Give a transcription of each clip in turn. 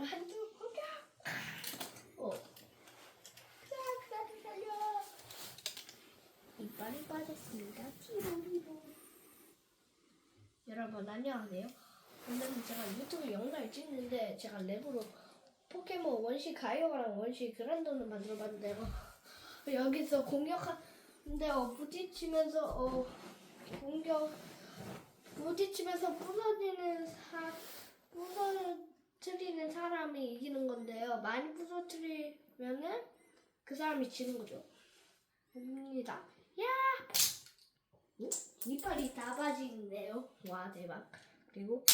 그래서 한줄 공격. 어. 자, 나를 살려. 이빨이 빠졌습니다. 티로 리로. 여러분 안녕하세요. 오늘은 제가 유튜브 영상을 찍는데 제가 랩으로 포켓몬 원시 가이오랑 원시 그란돈을 만들어봤는데요. 여기서 공격하는데 어, 부딪히면서 어, 공격 부딪히면서 부서지는 사 부서뜨리는 사람이 이기는 건데요. 많이 부서뜨리면은 그 사람이 지는 거죠. 입니다. 야! 오? 이빨이 다 빠지는데요. 와 대박. 그리고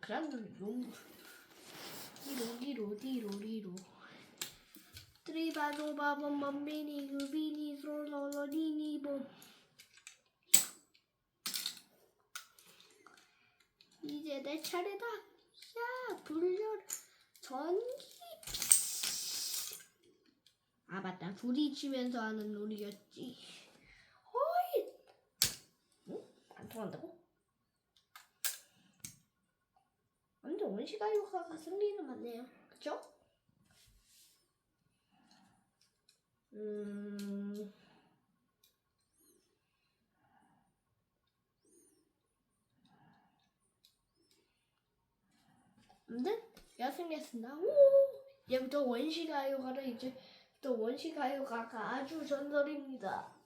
그란돈 너무 디로 디로 디로 디로 트리바노 바본 멈비니 그비니 솔로로리니본 이제 내 차례다. 야 불려라 전기. 아 맞다. 부딪히면서 하는 놀이였지. 허이. 응? 안 통한다고? 완전 원시가요가가 승리는 맞네요. 그쵸? 음... 아무튼 야승리했습니다. 오! 이제부터 원시 가요가를 이제 또 원시 가요가가 아주 전설입니다.